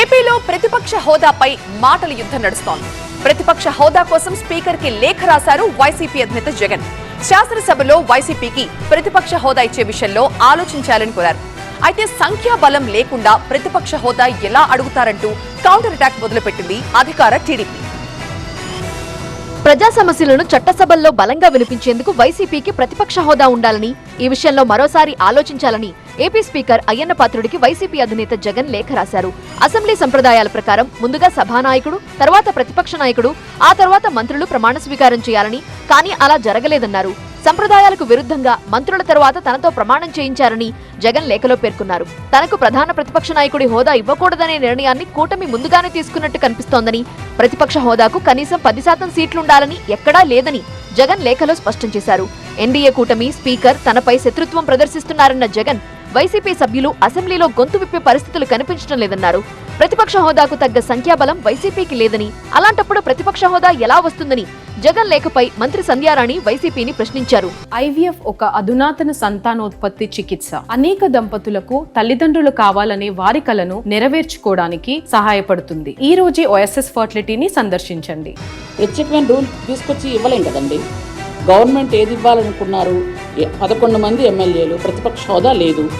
ఏపీలో ప్రతిపక్ష హోదాపై మాటల యుద్ధం నడుస్తోంది. ప్రతిపక్ష హోదా కోసం స్పీకర్కి లేఖ రాశారు వైసీపీ అధినేత జగన్. శాసనసభలో వైసీపీకి ప్రతిపక్ష హోదా ఇచ్చే విషయంలో ఆలోచించాలని కోరారు. అయితే సంఖ్యాబలం లేకుండా ప్రతిపక్ష హోదా ఎలా అడుగుతారంటూ కౌంటర్ అటాక్ మొదలుపెట్టింది అధికార టీడీపీ. ప్రజా సమస్యలను చట్టసభల్లో బలంగా వినిపించేందుకు వైసీపీకి ప్రతిపక్ష హోదా ఉండాలని ఈ విషయంలో మరోసారి ఆలోచించాలని ఏపీ స్పీకర్ అయ్యన్న పాత్రుడికి వైసీపీ అధినేత జగన్ లేఖ రాశారు. అసెంబ్లీ సంప్రదాయాల ప్రకారం ముందుగా సభానాయకుడు తర్వాత ప్రతిపక్ష నాయకుడు ఆ తర్వాత మంత్రులు ప్రమాణ స్వీకారం చేయాలని కానీ అలా జరగలేదన్నారు. సంప్రదాయాలకు విరుద్ధంగా మంత్రుల తర్వాత తనతో ప్రమాణం చేయించారని జగన్ లేఖలో పేర్కొన్నారు. తనకు ప్రధాన ప్రతిపక్ష నాయకుడి హోదా ఇవ్వకూడదనే నిర్ణయాన్ని కూటమి ముందుగానే తీసుకున్నట్టు కనిపిస్తోందని ప్రతిపక్ష హోదాకు కనీసం పది శాతం సీట్లుండాలని ఎక్కడా లేదని జగన్ లేఖలో స్పష్టం చేశారు. ఎన్డీఏ కూటమి స్పీకర్ తనపై శత్రుత్వం ప్రదర్శిస్తున్నారన్న జగన్ వైసీపీ సభ్యులు అసెంబ్లీలో గొంతు విప్పే పరిస్థితులు కనిపించడం లేదన్నారు. ప్రతిపక్ష హోదాకు తగ్గ సంఖ్యాబలం వైసీపీకి లేదని అలాంటప్పుడు ప్రతిపక్ష హోదా ఎలా వస్తుందని జగన్ లేఖపై మంత్రి సంధ్యారాణి వైసీపీని ప్రశ్నించారు. ఐవీఎఫ్ ఒక అధునాతన సంతానోత్పత్తి చికిత్స. అనేక దంపతులకు తల్లిదండ్రులు కావాలనే వారి కలను నెరవేర్చుకోవడానికి సహాయపడుతుంది. ఈ రోజే ఓఎస్ఎస్ ఫర్టిలిటీని సందర్శించండి. ప్రత్యేకమైన రూల్ తీసుకొచ్చి ఇవ్వలేం కదండి? గవర్నమెంట్ ఏది ఇవ్వాలనుకున్నారు? పదకొండు మంది ఎమ్మెల్యేలు ప్రతిపక్ష హోదా లేదు.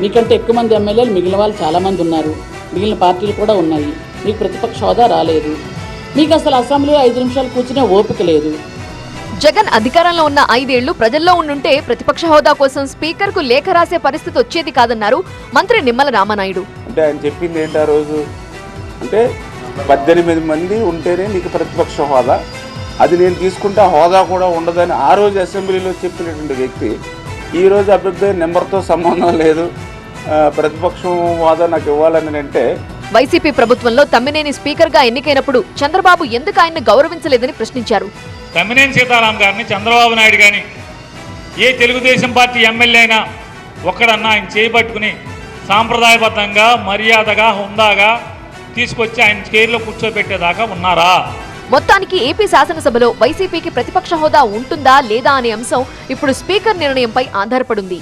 మీకంటే ఎక్కువ మంది ఎమ్మెల్యేలు మిగిలిన వాళ్ళు చాలామంది ఉన్నారు. మిగిలిన పార్టీలు కూడా ఉన్నాయి. మీకు ప్రతిపక్ష హోదా రాలేదు. మీకు అసలు అసెంబ్లీలో ఐదు నిమిషాలు కూర్చునే ఓపిక లేదు. జగన్ అధికారంలో ఉన్న ఐదేళ్ళు ప్రజల్లో ఉండుంటే ప్రతిపక్ష హోదా కోసం స్పీకర్కు లేఖ రాసే పరిస్థితి వచ్చేది కాదన్నారు మంత్రి నిమ్మల రామనాయుడు. అంటే ఆయన చెప్పింది ఏంటి ఆ రోజు? అంటే పద్దెనిమిది మంది ఉంటేనే నీకు ప్రతిపక్ష హోదా. అది నేను తీసుకుంటే హోదా కూడా ఉండదని ఆ రోజు అసెంబ్లీలో చెప్పినటువంటి వ్యక్తి ఈ రోజు అభివృద్ధి నెంబర్తో సంబంధం లేదు. ప్రతిపక్షం హోదా నాకు ఇవ్వాలని అంటే వైసీపీ ప్రభుత్వంలో తమ్మినేని స్పీకర్గా ఎన్నికైనప్పుడు చంద్రబాబు ఎందుకు ఆయన్ని గౌరవించలేదని ప్రశ్నించారు. తమ్మినేని సీతారాం గారిని చంద్రబాబు నాయుడు కానీ ఏ తెలుగుదేశం పార్టీ ఎమ్మెల్యే అయినా ఒక్కడన్నా ఆయన చేయబట్టుకుని సాంప్రదాయబద్ధంగా మర్యాదగా హుందాగా తీసుకొచ్చి ఆయన చైర్లో కూర్చోబెట్టేదాకా ఉన్నారా? మొత్తానికి ఏపీ శాసనసభలో వైసీపీకి ప్రతిపక్ష హోదా ఉంటుందా లేదా అనే అంశం ఇప్పుడు స్పీకర్ నిర్ణయంపై ఆధారపడింది.